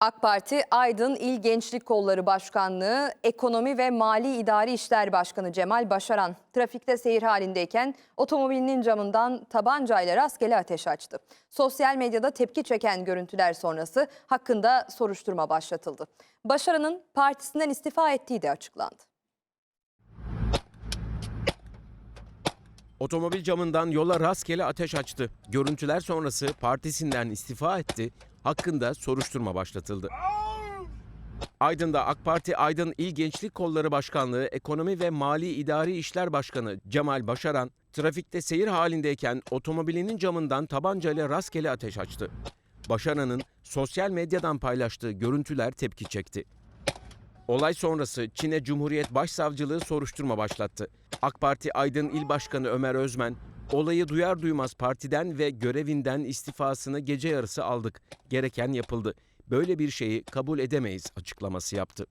AK Parti Aydın İl Gençlik Kolları Başkanlığı Ekonomi ve Mali İdari İşler Başkanı Cemal Başaran trafikte seyir halindeyken otomobilinin camından tabancayla rastgele ateş açtı. Sosyal medyada tepki çeken görüntüler sonrası hakkında soruşturma başlatıldı. Başaran'ın partisinden istifa ettiği de açıklandı. Otomobil camından yola rastgele ateş açtı. Görüntüler sonrası partisinden istifa etti. Hakkında soruşturma başlatıldı. Aydın'da AK Parti Aydın İl Gençlik Kolları Başkanlığı Ekonomi ve Mali İdari İşler Başkanı Cemal Başaran, trafikte seyir halindeyken otomobilinin camından tabancayla rastgele ateş açtı. Başaran'ın sosyal medyadan paylaştığı görüntüler tepki çekti. Olay sonrası Çin'e Cumhuriyet Başsavcılığı soruşturma başlattı. AK Parti Aydın İl Başkanı Ömer Özmen, olayı duyar duymaz partiden ve görevinden istifasını gece yarısı aldık. Gereken yapıldı. Böyle bir şeyi kabul edemeyiz açıklaması yaptı.